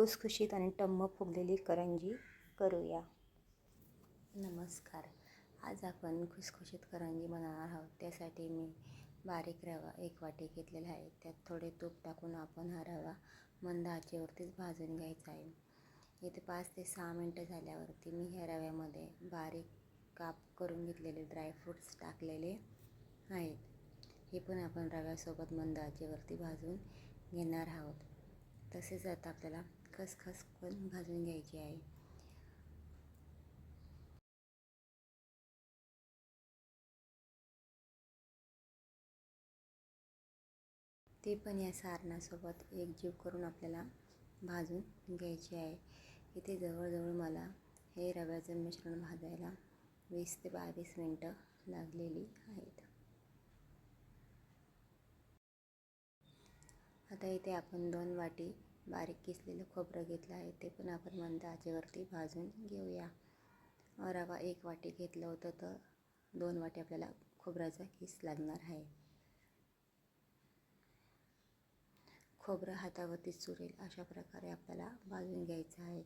खुसखुशीत आणि टम्म फुगलेली करंजी करूया. नमस्कार. आज आपण खुसखुशीत करंजी बनवणार आहोत. त्यासाठी मी बारीक रवा एक वाटी घेतलेला आहे. त्यात थोडे तूप टाकून आपण हा रवा मंद आचेवरतीच भाजून घ्यायचा आहे. इथे पाच ते सहा मिनटं झाल्यावरती मी ह्या रव्यामध्ये बारीक काप करून घेतलेले ड्रायफ्रूट्स टाकलेले आहेत. हे पण आपण रव्यासोबत मंद आचेवरती भाजून घेणार आहोत. तसेच आता आपल्याला खसखस पण भाजून घ्यायची आहे ते पण या सारणासोबत एकजीव करून आपल्याला भाजून घ्यायची आहे. इथे जवळजवळ मला हे रव्याचं मिश्रण भाजायला वीस ते बावीस मिनटं लागलेली आहेत. आता इथे आपण दोन वाटी बारीक किसलेलं खोबरं घेतलं आहे ते पण आपण मंद आचेवरती भाजून घेऊया. रवा एक वाटी घेतलं होतं तर दोन वाटी आपल्याला खोबऱ्याचा किस लागणार आहे. खोबरं हातावरती चुरेल अशा प्रकारे आपल्याला भाजून घ्यायचं आहे.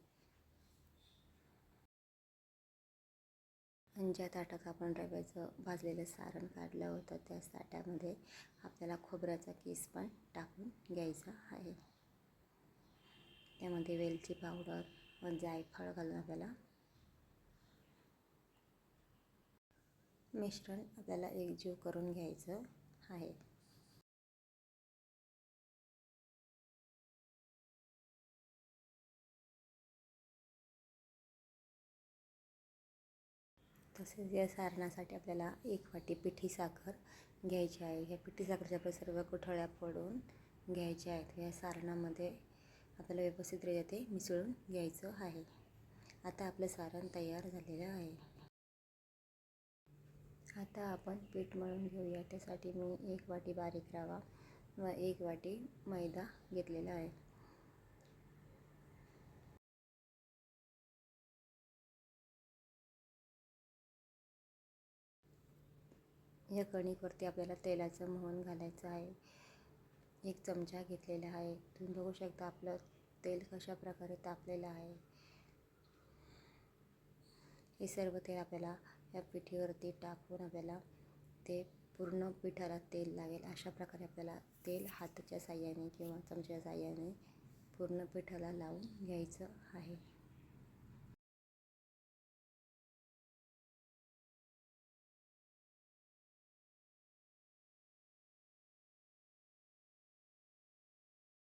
आणि ज्या ताटात आपण रव्याचं भाजलेलं सारण काढलं होतं त्या ताटामध्ये आपल्याला खोबऱ्याचा किस पण टाकून घ्यायचा आहे. त्यामध्ये वेलची पावडर म्हणजे व जायफळ घालून आपल्याला मिश्रण आपल्याला एकजीव करून घ्यायचं आहे. तसेच या सारणासाठी आपल्याला एक वाटी पिठी साखर घ्यायची आहे. ह्या पिठी साखरच्या आपल्या सर्व कुठळ्या पडून घ्यायच्या आहेत. या सारणामध्ये आपल्याला व्यवस्थितरित्या ते मिसळून घ्यायचं आहे. आता आपलं सारण तयार झालेलं आहे. आता आपण पीठ मळून घेऊया. त्यासाठी मी एक वाटी बारीक रवा व एक वाटी मैदा घेतलेला आहे. या कणिकवरती आपल्याला तेलाचं मोहन घालायचं आहे. एक चमचा घेतलेला आहे. तुम्ही बघू शकता आपलं तेल कशा प्रकारे तापलेलं आहे. हे सर्व तेल आपल्याला या पिठीवरती टाकून आपल्याला ते पूर्ण पिठाला तेल लागेल. अशा प्रकारे आपल्याला तेल हाताच्या साह्याने किंवा चमच्याच्या साह्याने पूर्ण पिठाला लावून घ्यायचं आहे.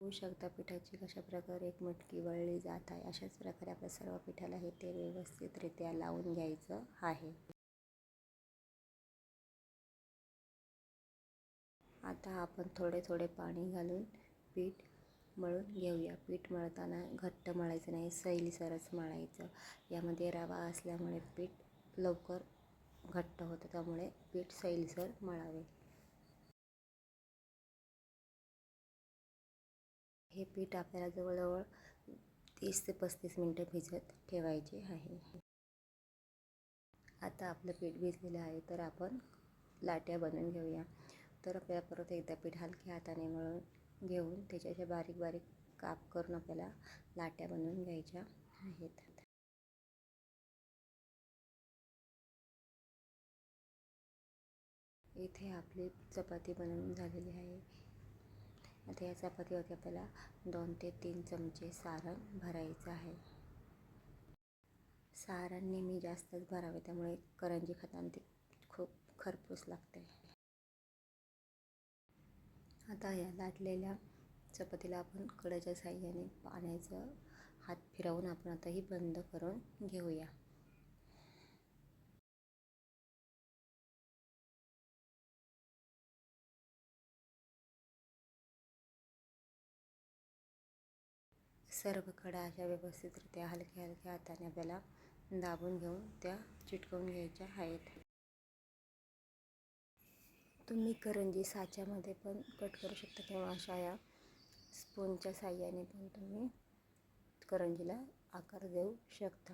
होऊ शकता. पिठाची कशा प्रकारे एक मटकी वळली जात आहे अशाच प्रकारे आपल्या सर्व पिठाला हे तेल व्यवस्थितरित्या लावून घ्यायचं आहे. आता आपण थोडे थोडे पाणी घालून पीठ मळून घेऊया. पीठ मळताना घट्ट मळायचं नाही सैलीसरच मळायचं. यामध्ये रवा असल्यामुळे पीठ लवकर घट्ट होतं त्यामुळे पीठ सैलसर मळावे. हे पीठ आपल्याला जवळजवळ तीस ते पस्तीस मिनटं भिजत ठेवायचे आहे. आता आपलं पीठ भिजलेलं आहे तर आपण लाट्या बनवून घेऊया. तर आपल्याला परत एकदा पीठ हलक्या हाताने मळून घेऊन त्याच्या बारीक बारीक काप करून आपल्याला लाट्या बनवून घ्यायच्या आहेत. इथे आपली चपाती बनवून झालेली आहे. आता या चपातीवरती आपल्याला दोन ते तीन चमचे सारण भरायचं आहे. सारण नेहमी जास्तच भरावे त्यामुळे करंजी खाताना ती खूप खरपूस लागते. आता या लाटलेल्या चपातीला आपण कड्याच्या साह्याने पाण्याचं हात फिरवून आपण आता ही बंद करून घेऊया. सर्व कडा अशा व्यवस्थितरित्या हलक्या हलक्या हाताने आपल्याला दाबून घेऊन त्या चिटकवून घ्यायच्या आहेत. तुम्ही करंजी साच्यामध्ये पण कट करू शकता किंवा अशा या स्पूनच्या साह्याने पण तुम्ही करंजीला आकार देऊ शकता.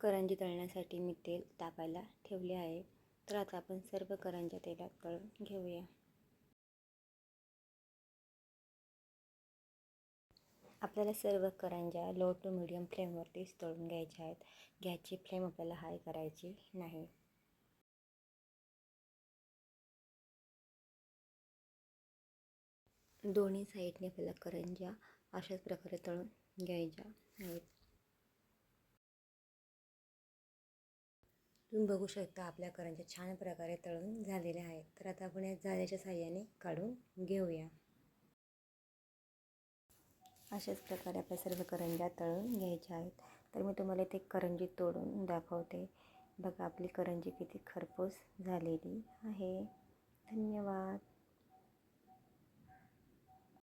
करंजी तळण्यासाठी मी तेल तापायला ठेवले आहे. तर आता आपण सर्व करंज्या तेलात तळून घेऊया. आपल्याला सर्व करंज्या लो टू मिडियम फ्लेमवरतीच तळून घ्यायच्या आहेत. गॅसची फ्लेम आपल्याला हाय करायची नाही. दोन्ही साईडने आपल्याला करंज्या अशाच प्रकारे तळून घ्यायच्या आहेत. तुम्ही बघू शकता आपल्या करंज्या छान प्रकारे तळून झालेल्या आहेत. तर आता आपण या जाळ्याच्या साह्याने काढून घेऊया. अशाच प्रकारे आपल्या सर्व करंज्या तळून घ्यायच्या आहेत. तर मी तुम्हाला ते करंजी तोडून दाखवते. बघा आपली करंजी किती खरपूस झालेली आहे. धन्यवाद.